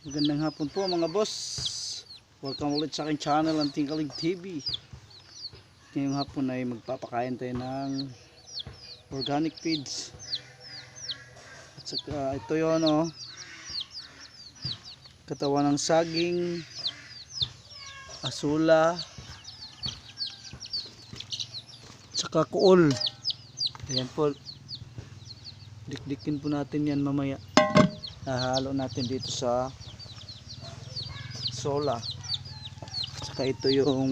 Magandang hapon po mga boss. Welcome ulit sa aking channel, ang Tingkalig TV. Ngayong hapon ay magpapakain tayo ng organic feeds. At saka ito yun oh. Katawan ng saging, asula, saka kuol. Ayan po. Dikdikin po natin yan mamaya. Nahalo natin dito sa sola. Saka ito yung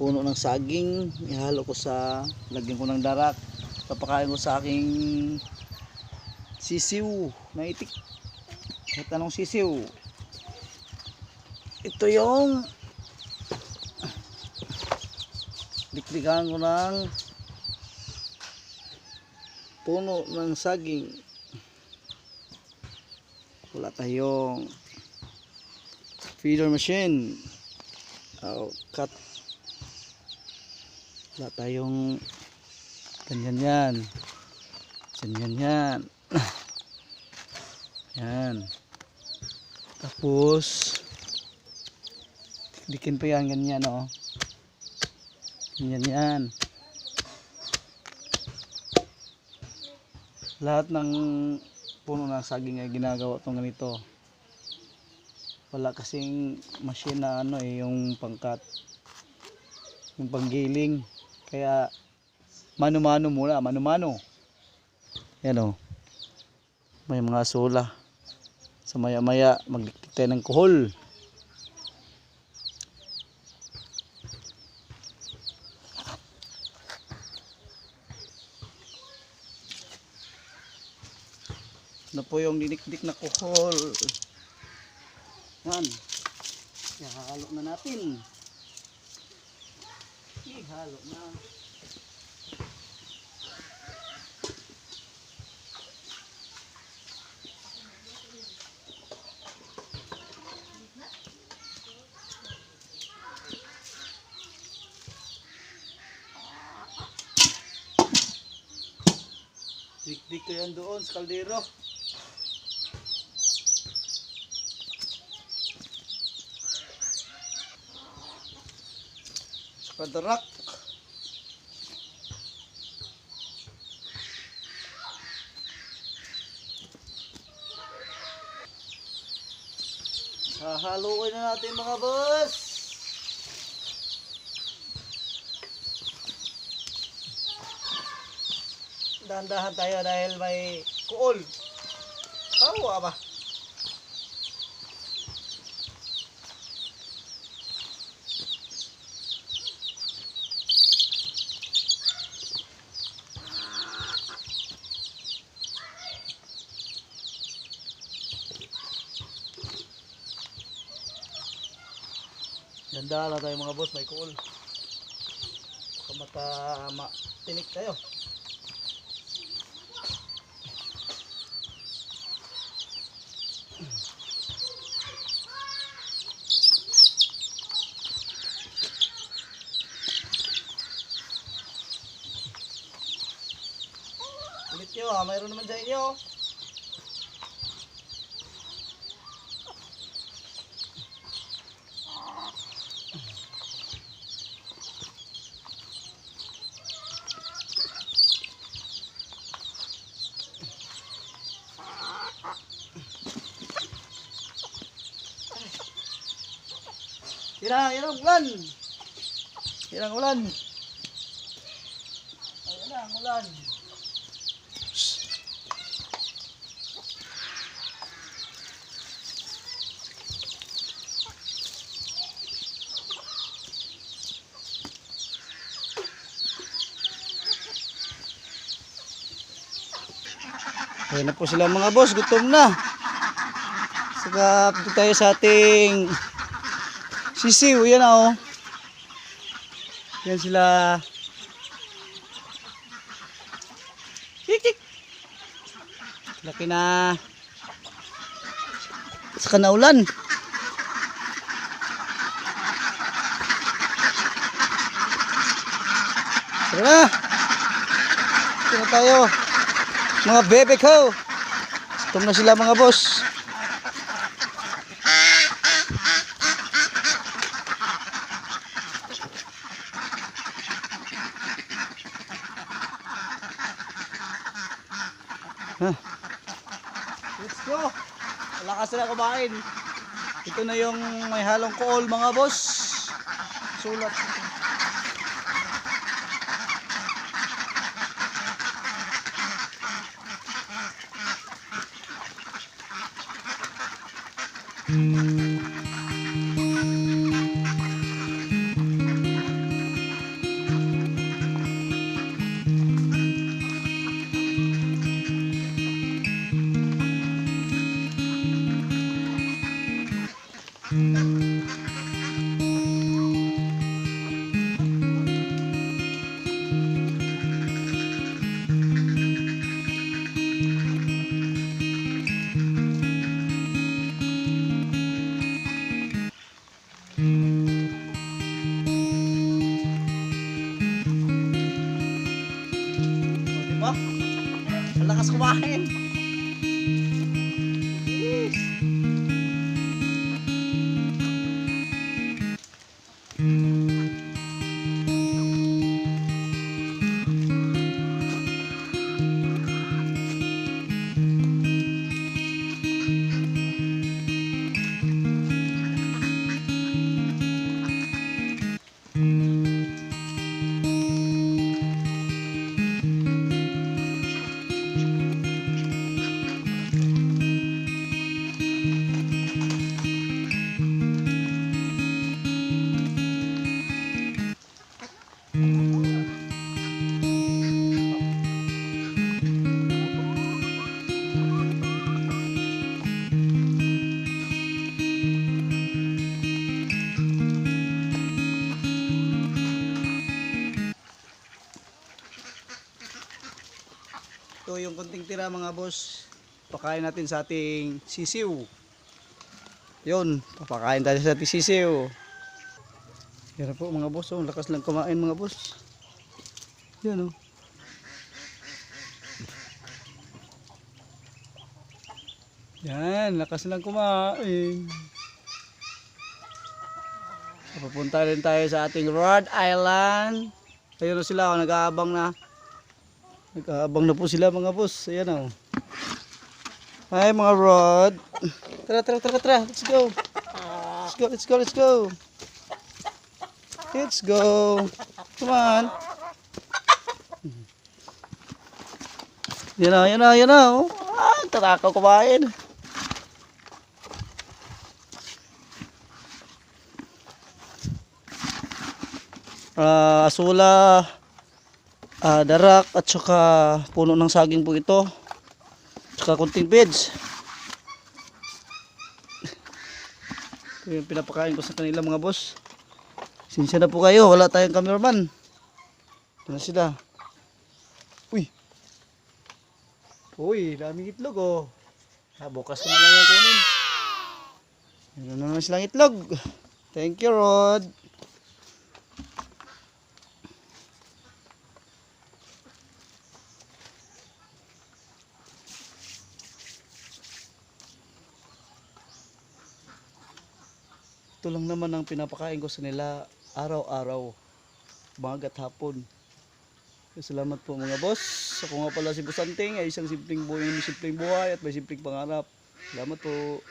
puno ng saging. Ihalo ko sa, lagyan ko ng darak. Papakain ko sa aking sisiw na itik. Kahit anong sisiw. Ito yung dikdikan ko ng puno ng saging wala tayong feeder machine. Oh, cut. Wala tayong ganyan yan. Ganyan yan. Yan. Tapos dikin pa yan ganyan oh. Ganyan yan. Lahat ng puno ng saging ay ginagawa tong ganito wala kasing machine na ano eh yung pangkat. Yung panggiling. Kaya mano-mano muna mano-mano. Yan o may mga sola. Sa maya maya magdiktik tayo ng kuhol. Na po yung dinikdik na kuhol yan. Ihalo na natin. Ihalo na. Dikdik ko yan doon sa kaldero sa padarak hahaluin na natin mga boss. Dahan-dahan tayo dahil may kuol. Kawa ba Ganda lang tayo mga boss, may kuol. Baka mata ma tinik tayo. Ulit nyo ha, mayroon naman sa inyo. Yan yan ang ulan. Yan ang ulan. Ayan ang ulan. Ayan na po sila mga boss, gutom na. Saka dito tayo sa ating sisiw, yan na oh. Yan sila. Kik, kik. Laki na. Saka na. Ito na tayo. Mga bebe ko. Gutom na sila mga boss. Ha? Let's go! Malakas na kumain. Ito na yung may halong kool mga boss. Sulat. O, Malakas kumain. Ito yung konting tira mga boss. Pakain natin sa ating sisiw. Yun, papakain tayo sa ating sisiw. Yan po mga boss, oh. lakas lang kumain mga boss. Yan oh. Yan, lakas lang kumain. Papunta rin tayo sa ating Rhode Island. Ayun na sila, oh, nag-aabang na. Nag-aabang na po sila mga boss. Ayan o. Hi mga Rod. Tara, tara, tara, tara. Let's go. Let's go, let's go, let's go. Let's go. Come on. Yan na, yan na, yan na. Oh. Ah, tarakaw kumain. Ah, asula, ah, darak at saka puno ng saging po ito. Saka kunting peds. Ito yung pinapakain ko sa kanila mga boss. Sinsya na po kayo, wala tayong cameraman. Ito na sila. Uy. Uy, daming itlog oh. Ah, bukas na lang yung kunin. Meron na naman silang itlog. Thank you, Rod. Ito lang naman ang pinapakain ko sa nila araw-araw. Umaga hapon. Kaya Salamat po mga boss. Ako nga pala si Boss Anting ay isang simpleng buhay, may simpleng buhay at may simpleng pangarap. Salamat po.